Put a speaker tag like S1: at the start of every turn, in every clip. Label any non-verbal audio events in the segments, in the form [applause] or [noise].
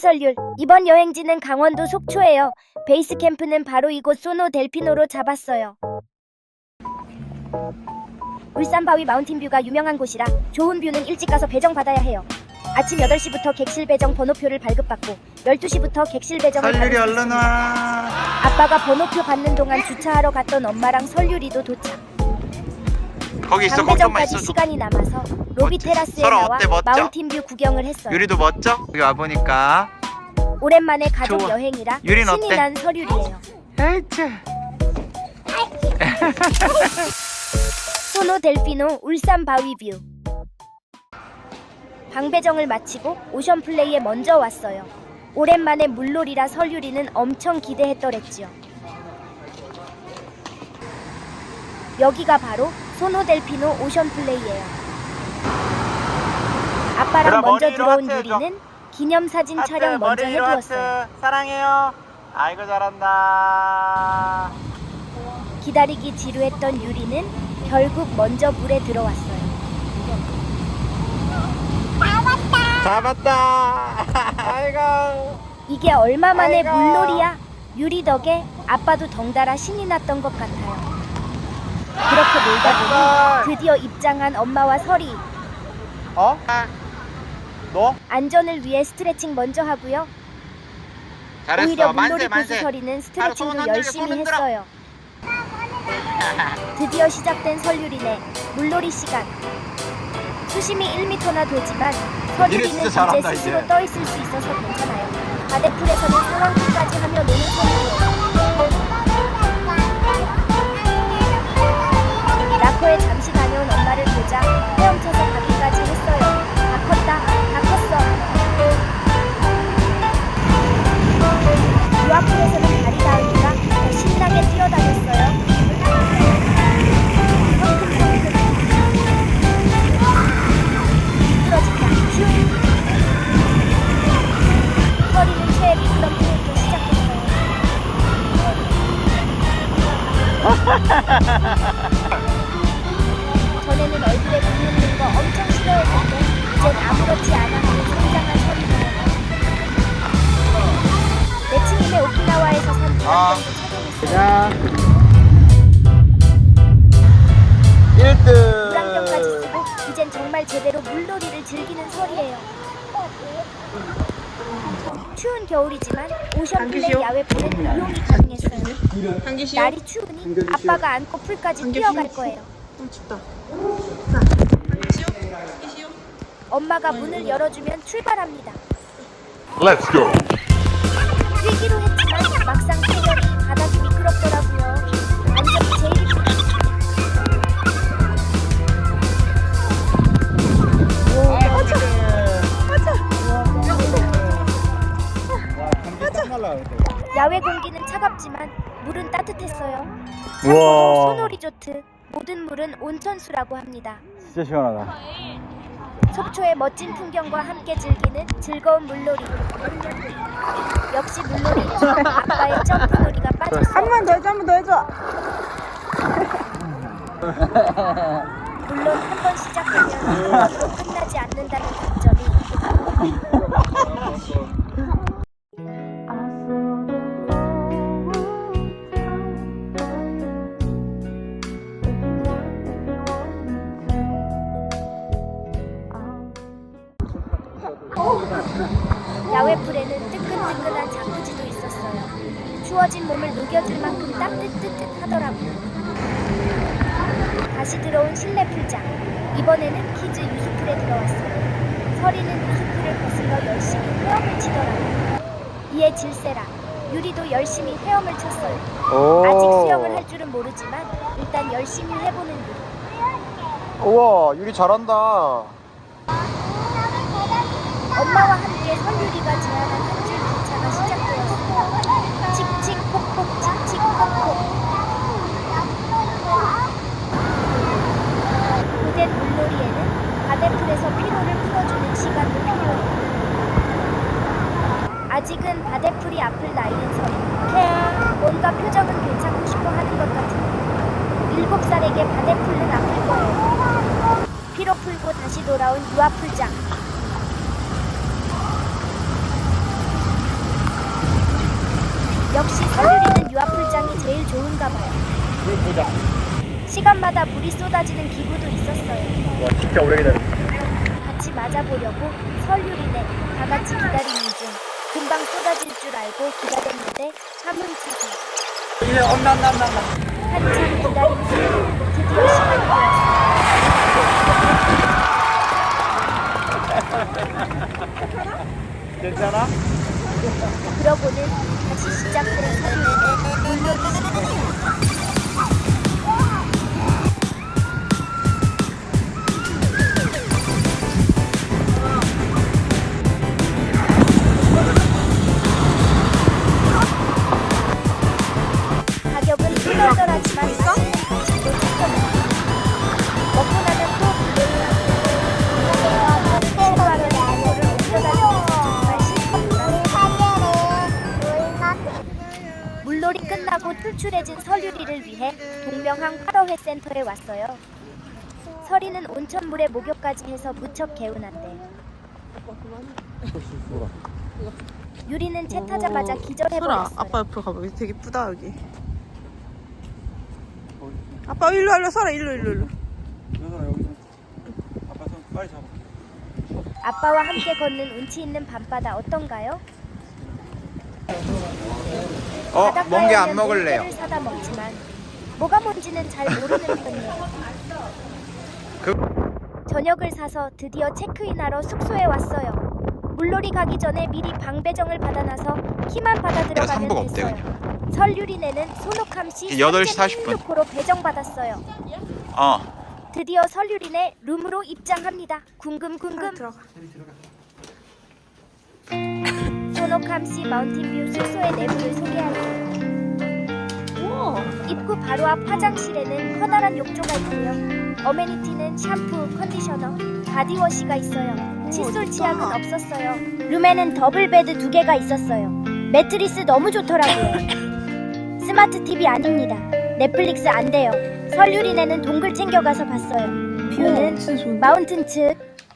S1: 하설률. 이번 여행지는 강원도 속초예요. 베이스 캠프는 바로 이곳 소노 델피노로 잡았어요. 울산 바위 마운틴뷰가 유명한 곳이라 좋은 뷰는 일찍 가서 배정 받아야 해요. 아침 8시부터 객실 배정 번호표를 발급받고 12시부터 객실 배정을 받을 수
S2: 얼른
S1: 있습니다.
S2: 와.
S1: 아빠가 번호표 받는 동안 주차하러 갔던 엄마랑 설률이도 도착.
S2: 거기 있어. 거기만 있어.
S1: 시간이 남아서 로비 테라스에
S2: 설아
S1: 나와
S2: 어때, 멋져?
S1: 마운틴뷰 구경을 했어요.
S2: 유리도 멋져? 여기 와 보니까.
S1: 오랜만에 가족
S2: 좋아.
S1: 여행이라
S2: 유린
S1: 신이
S2: 어때?
S1: 난 설율이에요.
S2: 에이치.
S1: 소노 델피노 울산 바위뷰. 방배정을 마치고 오션 플레이에 먼저 왔어요. 오랜만에 물놀이라 설유리는 엄청 기대했더랬지요. 여기가 바로 소노 델피노 오션 플레이예요. 아빠랑 먼저
S2: 머리
S1: 들어온
S2: 하트
S1: 유리는 기념사진 촬영 먼저 해두었어요.
S2: 사랑해요. 아이고 잘한다.
S1: 기다리기 지루했던 유리는 결국 먼저 물에 들어왔어요.
S2: 잡았다. [laughs] 아이고.
S1: 이게 얼마 만에
S2: 아이고.
S1: 물놀이야? 유리 덕에 아빠도 덩달아 신이 났던 것 같아요. 그렇게 놀다 보니 드디어 입장한 엄마와 설이
S2: 어? 너?
S1: 안전을 위해 스트레칭 먼저 하고요.
S2: 잘했어.
S1: 오히려 물놀이 고수
S2: 만세.
S1: 설이는
S2: 손
S1: 스트레칭도
S2: 흔들고,
S1: 열심히
S2: 손 흔들어.
S1: 했어요. 드디어 시작된 설유리네 물놀이 시간. 수심이 1m나 되지만 설유리는
S2: 진짜
S1: 이제
S2: 잘한다,
S1: 스스로
S2: 이제.
S1: 떠 있을 수 있어서 괜찮아요. 바데풀에서는 상황극까지 하며 노는 설유리예요. 자.
S2: 1등.
S1: 물안경까지 쓰고 이젠 정말 제대로 물놀이를 즐기는 설이에요. 추운 겨울이지만 오션 플레이 야외 풀은 이용이 가능했어요.
S3: 씨요?
S1: 날이 추우니 아빠가 안고 풀까지 뛰어갈 거예요.
S3: 좀 춥다. 한기 씨요?
S1: 엄마가 문을 열어주면 출발합니다.
S4: Let's go.
S1: 막상 뛰더니 바닥이 미끄럽더라고요. 안전이 제일 야외 공기는 차갑지만 물은 따뜻했어요. 참고로
S2: 우와.
S1: 소노 리조트 모든 물은 온천수라고 합니다.
S2: 진짜 시원하다.
S1: 속초의 멋진 풍경과 함께 즐기는 즐거운 물놀이. 역시 물놀이에서 아빠의 점프놀이가 빠졌어요.
S3: 한번 더 해줘, 한 번 더 해줘.
S1: 물론 한 번 시작하면 끝나지 않는다는 단점이 야외 풀에는 뜨끈뜨끈한 자쿠지도 있었어요. 추워진 몸을 녹여줄 만큼 따뜻뜨뜻 하더라고요. 다시 들어온 실내 풀장. 이번에는 키즈 유수풀에 들어왔어요. 서리는 유수풀을 거슬러 열심히 헤엄을 치더라고요. 이에 질세라. 유리도 열심히 헤엄을 쳤어요.
S2: 오.
S1: 아직 수영을 할 줄은 모르지만 일단 열심히 해보는 유리.
S2: 우와, 유리 잘한다.
S1: 엄마와 함께 선유리가 제안한 한줄 기차가 시작되었어요. 칙칙 폭폭 칙칙 폭폭. 고된 물놀이에는 바데풀에서 피로를 풀어주는 시간도 필요해요. 아직은 바데풀이 앞을 나이는 서리. 뭔가 표정은 괜찮고 싶어 하는 것 같은데 일곱 살에게 바데풀은 아플 거예요. 피로 풀고 다시 돌아온 유아풀장. 역시 설유리는 유아풀장이 제일 좋은가 봐요.
S2: 물 보자.
S1: 시간마다 물이 쏟아지는 기구도 있었어요.
S2: 와 진짜 오래 기다렸어.
S1: 같이 맞아보려고 설유리네 다 같이 기다리는 중 금방 쏟아질 줄 알고 기다렸는데 화물차서
S2: 이제 엄난난난난.
S1: 한참 기다린 후 드디어 시간이 되었어요. [laughs]
S2: 괜찮아?
S1: 그러고는 다시 설유리는 물놀이 시간. 가격은 쏠쏠하지만 끝나고 출출해진 설유리를 위해 동명항 화러회 센터에 왔어요. 설이는 온천물에 목욕까지 해서 무척 개운한데 유리는 채 타자마자
S3: 설아
S1: 기절해버렸어요.
S3: 아빠 옆으로 가봐 여기 되게 이쁘다 여기 아빠 일로 일로 설아 일로 일로 일로.
S2: 아빠 손 빨리 잡아.
S1: 아빠와 함께 걷는 운치 있는 밤바다 어떤가요?
S2: 어, 멍게 안 먹을래요.
S1: 사다 먹지만 뭐가 뭔지는 잘 모르는 편이에요.
S2: 그
S1: 저녁을 사서 드디어 체크인하러 숙소에 왔어요. 물놀이 가기 전에 미리 방 배정을 받아놔서 키만 받아 들어가면
S2: 없대,
S1: 됐어요. 설유리네는 손옥함 씨
S2: 8시 40분.
S1: 힌두코로 배정받았어요.
S2: 어.
S1: 드디어 설유리네 룸으로 입장합니다. 궁금 궁금.
S3: 들어가 [laughs]
S1: 씨 마운틴뷰 숙소의 내부를 소개할게요.
S3: 우와
S1: 입구 바로 앞 화장실에는 커다란 욕조가 있고요. 어메니티는 샴푸, 컨디셔너, 바디워시가 있어요. 칫솔 치약은 없었어요. 룸에는 더블 베드 두 개가 있었어요. 매트리스 너무 좋더라고요. [laughs] 스마트 TV 아닙니다. 넷플릭스 안 돼요. 설유리네는 동글 챙겨가서 봤어요. 뷰는? 마운튼 측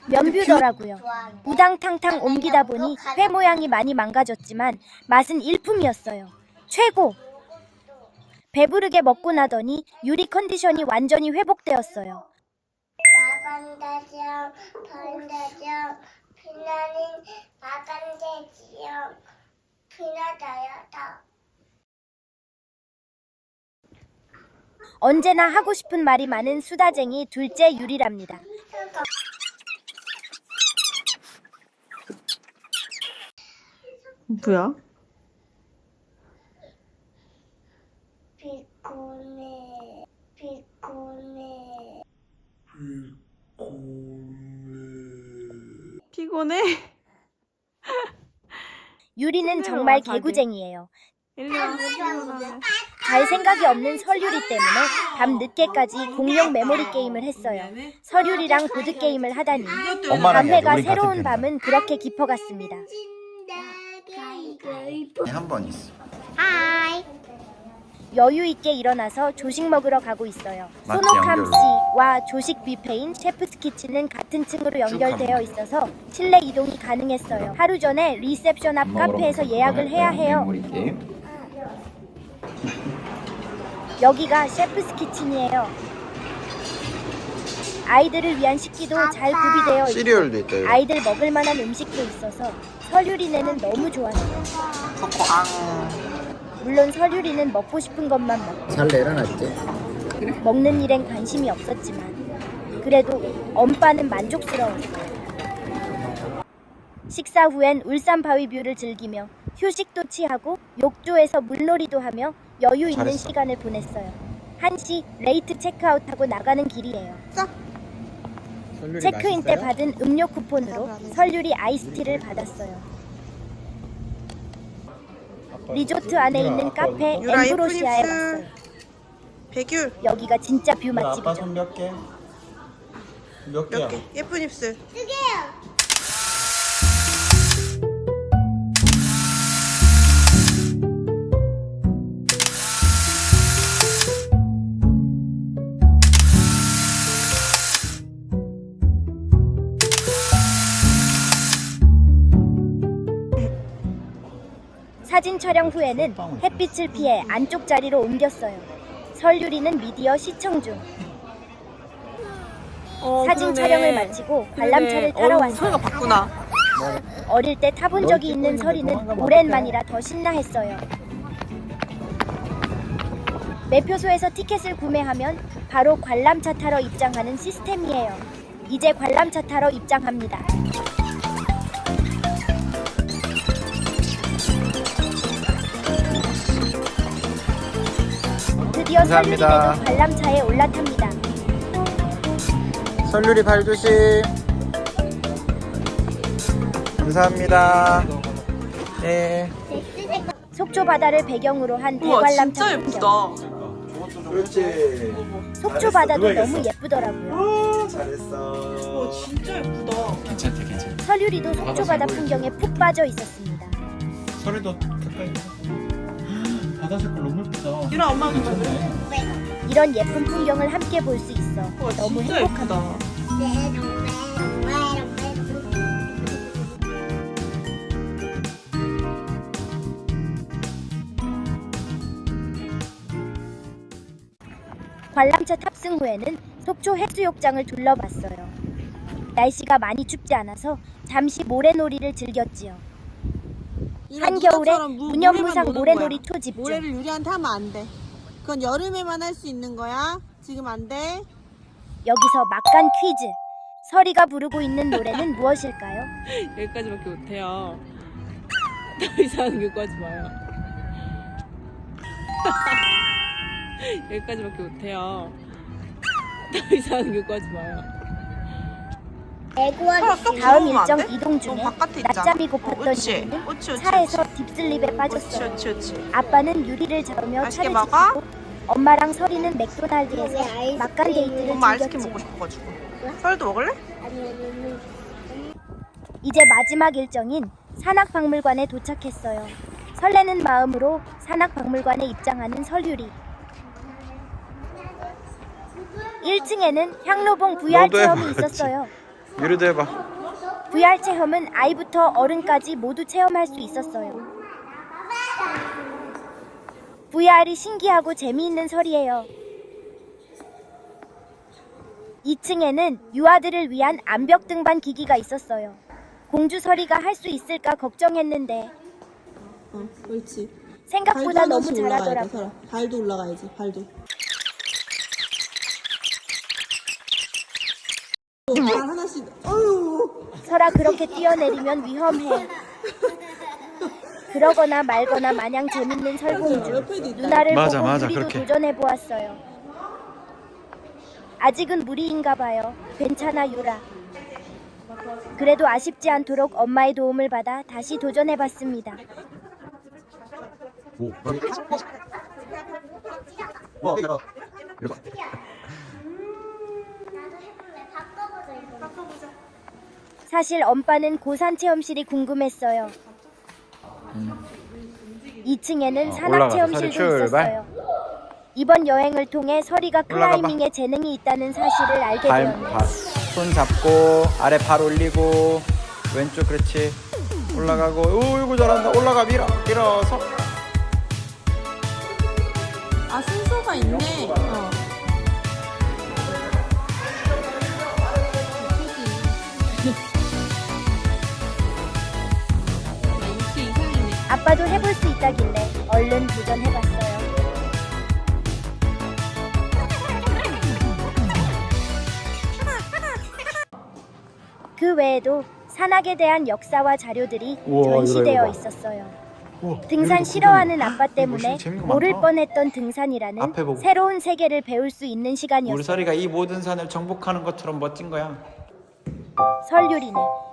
S1: 면뷰더라고요. 우당탕탕 옮기다 보니 회 모양이 많이 망가졌지만 맛은 일품이었어요. 최고! 배부르게 먹고 나더니 유리 컨디션이 완전히 회복되었어요.
S5: 마간다지요, 번다지요, 피나는 마간대지요, 피나다요 다.
S1: 언제나 하고 싶은 말이 많은 수다쟁이 둘째 유리랍니다.
S3: 뭐야?
S5: 비코네, 비코네.
S3: 피곤해? [laughs]
S1: 유리는 정말
S3: 자기.
S1: 개구쟁이에요.
S3: 일로 와 피곤하네
S1: 잘 생각이 없는 설유리 때문에 밤 늦게까지 공룡 메모리 게임을 했어요. 설유리랑 보드 게임을 하다니
S2: 엄마랑 우리 같은
S1: 새로운
S2: 편이야.
S1: 밤은 그렇게 깊어갔습니다.
S2: 한 번 있어.
S5: 하이.
S1: 여유 있게 일어나서 조식 먹으러 가고 있어요.
S2: 맞지,
S1: 소노캄
S2: 연결로.
S1: 씨와 조식 뷔페인 셰프스 키친은 같은 층으로 연결되어 있어서 실내 이동이 가능했어요. 하루 전에 리셉션 앞 카페에서 예약을 해야 해요.
S2: 메모리 게임.
S1: 여기가 셰프스 키친이에요. 아이들을 위한 식기도 잘 구비되어 있고
S2: 시리얼도 있다 이거.
S1: 아이들 먹을 만한 음식도 있어서 설유리네는 너무 좋았어요. 물론 설유리는 먹고 싶은 것만 먹고
S2: 잘 내려놨지.
S1: 먹는 일엔 관심이 없었지만 그래도 엄빠는 만족스러웠어요. 식사 후엔 울산 바위 뷰를 즐기며 휴식도 취하고 욕조에서 물놀이도 하며 여유 있는
S2: 잘했어.
S1: 시간을 보냈어요. 1시 레이트 체크아웃하고 나가는 길이에요. 체크인 때 받은 음료 쿠폰으로 설유리 아이스티를 받았어요. 리조트 안에 있는 카페
S3: 유라
S1: 엠브로시아에 왔어요.
S3: 백율
S1: 여기가 진짜 뷰 맛집이죠.
S2: 손몇 개? 몇?
S3: 몇 개 예쁜 입술
S1: 사진 사 촬영 후에는 햇빛을 피해 안쪽 자리로 옮겼어요. 설유리는 미디어 시청 중.
S3: 어,
S1: 사진
S3: 그러네.
S1: 촬영을 마치고 관람차를
S3: 그러네.
S1: 타러
S3: 어,
S1: 왔어요.
S3: 봤구나.
S1: 어릴 때 타본 적이 있는 설이는 오랜만이라 더 신나했어요. 매표소에서 티켓을 구매하면 바로 관람차 타러 입장하는 시스템이에요. 이제 관람차 타러 입장합니다. 드디어
S2: 감사합니다.
S1: 설유리대도 관람차에 올라탑니다.
S2: 설유리 발 조심. 감사합니다. 네.
S1: 속초 바다를 배경으로 한
S3: 우와
S1: 대관람차
S3: 진짜
S1: 풍경.
S3: 예쁘다.
S2: 그렇지.
S1: 속초 바다도 너무 예쁘더라고요.
S2: 잘했어.
S3: 와 진짜 예쁘다.
S2: 괜찮다, 괜찮다.
S1: 설유리도 속초 바다 풍경에 푹 빠져 있었습니다.
S2: 설이도 가까이. 바다 색깔 너무 예쁘다.
S3: 유라 엄마
S2: 괜찮네.
S1: 이런 예쁜 풍경을 함께 볼 수 있어
S3: 와
S1: 너무
S3: 진짜. 예쁘다.
S1: 관람차 탑승 후에는 속초 해수욕장을 둘러봤어요. 날씨가 많이 춥지 않아서 잠시 모래놀이를 즐겼지요. 한겨울에 무념무상 모래놀이 초집중.
S6: 모래를 유리한테 하면 안 돼. 그건 여름에만 할 수 있는 거야. 지금 안 돼.
S1: 여기서 막간 퀴즈. 서리가 부르고 있는 노래는 [laughs] 무엇일까요?
S3: 여기까지밖에 못해요. 더 이상 요구하지 마요. [laughs] 여기까지밖에 못해요. 더 이상 요구하지 마요.
S1: 다음 일정 이동 중에. 낮잠이
S3: 어,
S1: 고팠던
S3: 그치,
S1: 차에서 딥슬립에 빠졌어요.
S3: 그치, 그치.
S1: 아빠는 유리를 잡으며 차를
S3: 먹어?
S1: 엄마랑 서리는 맥도날드에서 막간 데이트를
S3: 엄마 아이스크림
S1: 즐겼죠.
S3: 먹고 싶어가지고. 설도 먹을래?
S1: 이제 마지막 일정인 산악박물관에 도착했어요. 설레는 마음으로 산악박물관에 입장하는 설유리. 1층에는 향로봉 VR 체험이. 있었어요.
S2: 유리도 해봐.
S1: VR 체험은 아이부터 어른까지 모두 체험할 수 있었어요. VR이 신기하고 재미있는 설이에요. 2층에는 유아들을 위한 암벽 등반 기기가 있었어요. 공주 설이가 할 수 있을까 걱정했는데
S6: 어, 그렇지.
S1: 생각보다
S6: 발도
S1: 너무
S6: 하나씩 올라가야 돼,
S1: 잘하더라고요.
S6: 설아. 발도 올라가야지. 발도. 어, 발
S1: 설아 그렇게 뛰어내리면 위험해. 그러거나 말거나 마냥 재밌는 설공주. 누나를
S2: 맞아,
S1: 보고
S2: 맞아,
S1: 우리도
S2: 그렇게.
S1: 도전해 보았어요. 아직은 무리인가 봐요. 괜찮아 유라. 그래도 아쉽지 않도록 엄마의 도움을 받아 다시 도전해 봤습니다.
S2: 오. 와, 이거. 이
S1: 사실 엄빠는 고산 체험실이 궁금했어요. 2층에는
S2: 어,
S1: 산악
S2: 올라가서
S1: 체험실도
S2: 출발.
S1: 있었어요. 이번 여행을 통해 서리가
S2: 올라가 봐.
S1: 클라이밍에 재능이 있다는 사실을 알게
S2: 발,
S1: 되었네요.
S2: 발, 손 잡고 아래 발 올리고 왼쪽 그렇지 올라가고 오 이거 잘한다 올라가 밀어 밀어서
S6: 아, 순서가 있네. 어.
S1: 아빠도 해볼 수 있다길래 얼른 도전해봤어요. 그 외에도 산악에 대한 역사와 자료들이
S2: 우와, 이거,
S1: 전시되어
S2: 이거 봐.
S1: 있었어요.
S2: 우와,
S1: 등산 싫어하는
S2: 구경해.
S1: 아빠
S2: 이거
S1: 때문에 모를. 뻔했던 등산이라는. 새로운 세계를 배울 수 있는 시간이었어요.
S2: 서리가 이 모든 산을 정복하는 것처럼 멋진 거야
S1: 설유리네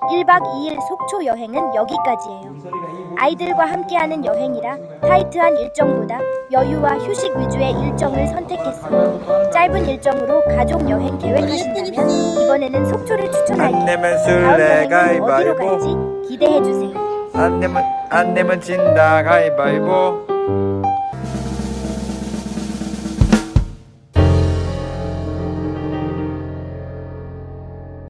S1: 1박 2일 속초 여행은 여기까지예요. 아이들과 함께하는 여행이라 타이트한 일정보다 여유와 휴식 위주의 일정을 선택했어요. 짧은 일정으로 가족 여행 계획하신다면 이번에는 속초를 추천할게요.
S2: 안 내면
S1: 다음
S2: 술래
S1: 여행은 어디로
S2: 가위바위보
S1: 갈지 기대해 주세요.
S2: 안 내면 안 내면 진다 가위바위보